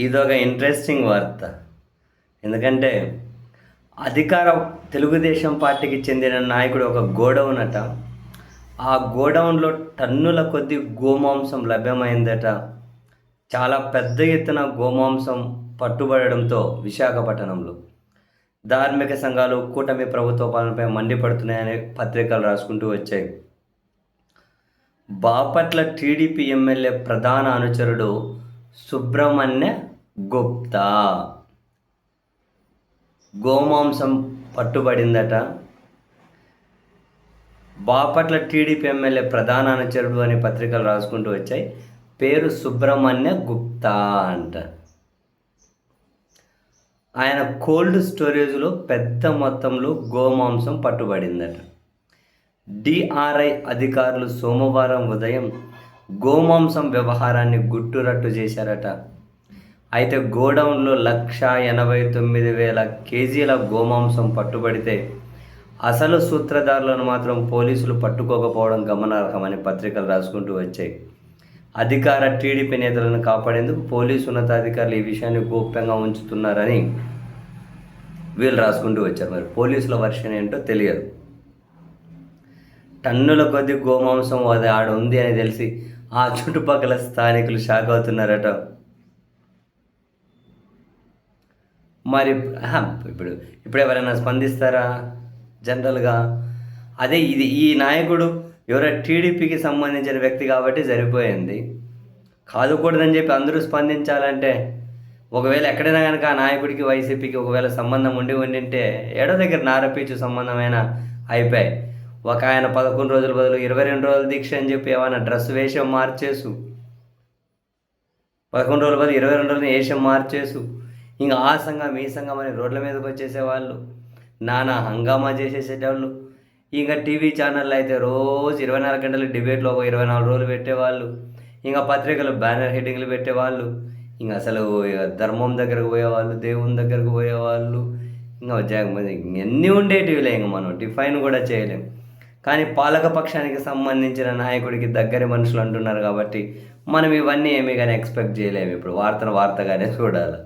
ఇదొక ఇంట్రెస్టింగ్ వార్త. ఎందుకంటే అధికార తెలుగుదేశం పార్టీకి చెందిన నాయకుడు ఒక గోడౌన్ అట. ఆ గోడౌన్లో టన్నుల కొద్ది గోమాంసం లభ్యమైందట. చాలా పెద్ద ఎత్తున గోమాంసం పట్టుబడడంతో విశాఖపట్నంలో ధార్మిక సంఘాలు కూటమి ప్రభుత్వ పాలనపై మండిపడుతున్నాయని పత్రికలు రాసుకుంటూ వచ్చాయి. బాపట్ల టీడీపీ ఎమ్మెల్యే ప్రధాన అనుచరుడు సుబ్రహ్మణ్య గుప్తా. గోమాంసం పట్టుబడిందట. బాపట్ల టీడీపీ ఎమ్మెల్యే ప్రధాన అనుచరుడు అని పత్రికలు రాసుకుంటూ వచ్చాయి. పేరు సుబ్రహ్మణ్య గుప్తా అంట. ఆయన కోల్డ్ స్టోరేజ్లో పెద్ద మొత్తంలో గోమాంసం పట్టుబడిందట. డిఆర్ఐ అధికారులు సోమవారం ఉదయం గోమాంసం వ్యవహారాన్ని గుట్టురట్టు చేశారట. అయితే గోడౌన్లో లక్ష ఎనభై తొమ్మిది వేల కేజీల గోమాంసం పట్టుబడితే అసలు సూత్రధారులను మాత్రం పోలీసులు పట్టుకోకపోవడం గమనార్హమని పత్రికలు రాసుకుంటూ వచ్చాయి. అధికార టీడీపీ నేతలను కాపాడేందుకు పోలీసు ఉన్నతాధికారులు ఈ విషయాన్ని గోప్యంగా ఉంచుతున్నారని వీళ్ళు రాసుకుంటూ వచ్చారు. మరి పోలీసుల వర్షన్ ఏంటో తెలియదు. టన్నుల కొద్ది గోమాంసం అది ఆడ ఉంది అని తెలిసి ఆ చుట్టుపక్కల స్థానికులు షాక్ అవుతున్నారట. మరి ఇప్పుడు ఇప్పుడు ఎవరైనా స్పందిస్తారా? జనరల్గా అదే ఇది ఈ నాయకుడు ఎవరో టీడీపీకి సంబంధించిన వ్యక్తి కాబట్టి సరిపోయింది. కాదుకూడదని చెప్పి అందరూ స్పందించాలంటే ఒకవేళ ఎక్కడైనా కనుక ఆ నాయకుడికి వైసీపీకి ఒకవేళ సంబంధం ఉండి ఉండింటే ఏడో దగ్గర నారపీచు సంబంధమైన అయిపోయాయి. ఒక ఆయన పదకొండు రోజుల బదులు ఇరవై రెండు రోజుల దీక్ష అని చెప్పి ఏమైనా డ్రెస్ వేషం మార్చేసు. పదకొండు రోజుల బదులు ఇరవై రెండు రోజులు వేషం మార్చేసు. ఇంకా ఆ సంఘం ఈ సంఘం అని రోడ్ల మీదకి వచ్చేసేవాళ్ళు. నానా హంగామా చేసేసేటోళ్ళు. ఇంకా టీవీ ఛానళ్ళు అయితే రోజు ఇరవై నాలుగు గంటలు డిబేట్లో ఒక ఇరవై నాలుగు రోజులు పెట్టేవాళ్ళు. ఇంకా పత్రికలు బ్యానర్ హెడ్డింగ్లు పెట్టేవాళ్ళు. ఇంకా అసలు ధర్మం దగ్గరకు పోయేవాళ్ళు దేవుని దగ్గరకు పోయేవాళ్ళు. ఇంకా జగ ఎన్ని ఉండేటివిలే ఇంక మనం డిఫైన్ కూడా చేయలేం. కానీ పాలకపక్షానికి సంబంధించిన నాయకుడికి దగ్గర మనుషులు అంటున్నారు కాబట్టి మనం ఇవన్నీ ఏమీ కానీ ఎక్స్పెక్ట్ చేయలేము. ఇప్పుడు వార్తను వార్తగానే చూడాలి.